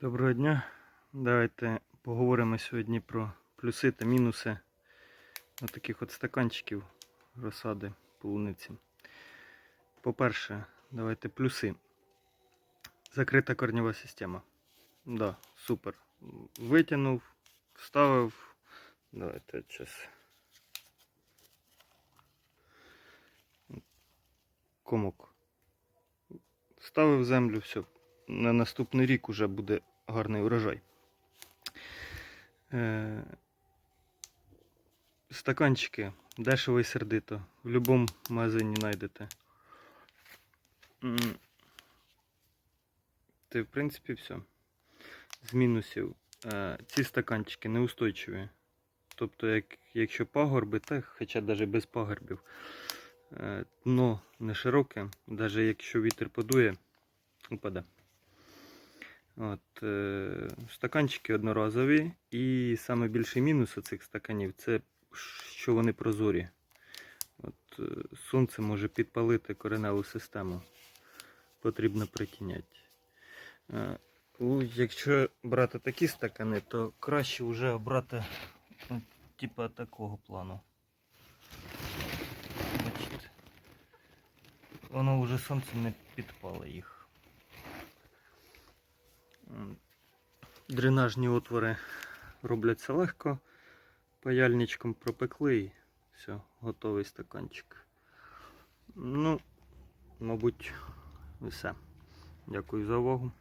Доброго дня. Давайте поговоримо сьогодні про плюси та мінуси от таких от стаканчиків розсади полуниці. По-перше, давайте плюси. Закрита корнєва система. Да, супер. Витягнув, вставив. Давайте зараз. Комок. Вставив землю, все. На наступний рік уже буде гарний урожай. Е, Стаканчики дешево і сердито. В будь-якому магазині знайдете. Це, в принципі, все. З мінусів. Е, Ці стаканчики неустойчиві. Тобто, як, якщо пагорби, та хоча навіть без пагорбів, е, дно не широке, навіть якщо вітер подує, упаде. От, е, стаканчики одноразові. І найбільший мінус цих стаканів це що вони прозорі. От, е, сонце може підпалити кореневу систему. Потрібно притіняти. Е, якщо брати такі стакани, то краще вже брати ну, типа такого плану. Бачите? Воно вже сонце не підпало їх. Дренажні отвори робляться легко. Паяльничком пропекли і все, готовий стаканчик. Ну, мабуть, все. Дякую за увагу.